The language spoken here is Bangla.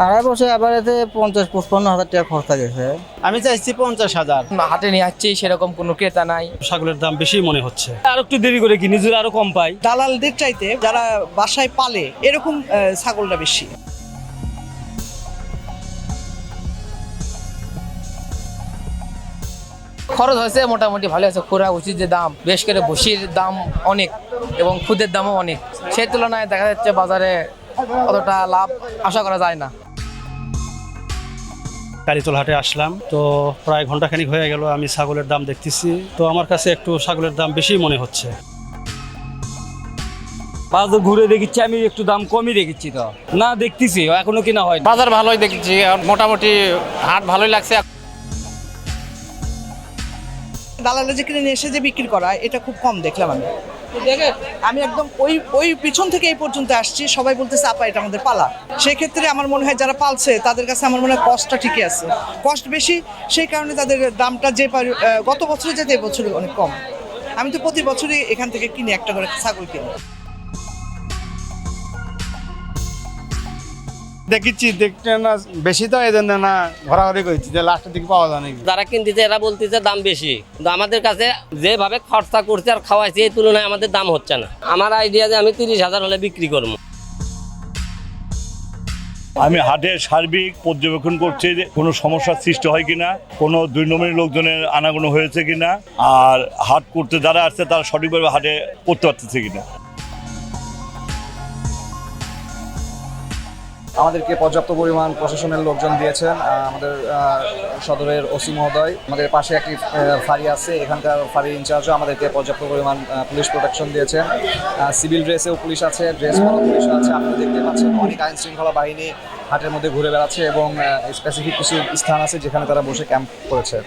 আড়াই বছর আবার এতে পঞ্চাশ পঁচপান্ন হাজার টাকা খরচা গেছে আমি চাইছি পঞ্চাশ হাজার। হাটে নিয়ে আসছি সেরকম কোনো ক্রেতা নাই। ছাগলের দাম বেশি মনে হচ্ছে। আর একটু দেরি করে কিনি যদি আরও কম পাই। দালালদের চাইতে যারা বাসায় পালে এরকম ছাগলটা বেশি। খরচ হয়েছে মোটামুটি ভালো আছে। খোরা উচিত যে দাম বেশ করে ভুসির দাম অনেক এবং খুদের দামও অনেক। সেই তুলনায় দেখা যাচ্ছে বাজারে অতটা লাভ আশা করা যায় না। কালীতল হাটে আসলাম। তো প্রায় ঘন্টাখানিক হয়ে গেল আমি ছাগলের দাম দেখতেছি। তো আমার কাছে একটু ছাগলের দাম বেশি মনে হচ্ছে। বাজার ঘুরে দেখেছি আমি একটু দাম কমই দেখেছি তো। না দেখতেছি এখনও কিনা হয় বাজার ভালোই দেখছি আর মোটামুটি হাট ভালোই লাগছে। দালালে যে কিনে এসে যে বিক্রি করা এটা খুব কম দেখলাম আমি। আমি একদম ওই ওই পিছন থেকে এই পর্যন্ত আসছি, সবাই বলতেছে, আপা, এটা আমাদের পালা। সেক্ষেত্রে আমার মনে হয় যারা পালছে, তাদের কাছে আমার মনে হয় কষ্টটা ঠিকই আছে। কষ্ট বেশি, সেই কারণে তাদের দামটা যে পারি- গত বছরে যেতে বছরে অনেক কম। আমি তো প্রতি বছরই এখান থেকে কিনি, একটা করে ছাগল কিনি। দেখেছি দেখতে না বেশি তো এই জন্য না ঘোরাঘুরি করছি যে লাস্টের দিকে পাওয়া যায় নাকি? যারা কিনতেছে এরা বলতেছে দাম বেশি। কিন্তু আমাদের কাছে যেভাবে খরচা করছে আর খাওয়াইছে এই তুলনায় আমাদের দাম হচ্ছে না। আমার আইডিয়া যে আমি তিরিশ হাজার হলে বিক্রি করব। আমি হাটের সার্বিক পর্যবেক্ষণ করছি যে কোনো সমস্যার সৃষ্টি হয় কিনা কোনো দুই নম্বরের লোকজনের আনাগোনা হয়েছে কিনা আর হাট করতে যারা আসছে তারা সঠিকভাবে হাটে করতে পারতেছে কিনা। আমাদেরকে পর্যাপ্ত পরিমাণ প্রশাসনের লোকজন দিয়েছেন আমাদের সদরের ওসি মহোদয়, আমাদের পাশে একটি ফাঁড়ি আছে, এখানকার ফাঁড়ি ইনচার্জও আমাদেরকে পর্যাপ্ত পরিমাণ পুলিশ প্রোটেকশন দিয়েছেন। সিভিল ড্রেসেও পুলিশ আছে, ড্রেস পরা পুলিশ আছে আপনারা দেখতে পাচ্ছেন অনেক আইন শৃঙ্খলা বাহিনী হাটের মধ্যে ঘুরে বেড়াচ্ছে এবং স্পেসিফিক কিছু স্থান আছে যেখানে তারা বসে ক্যাম্প করেছে।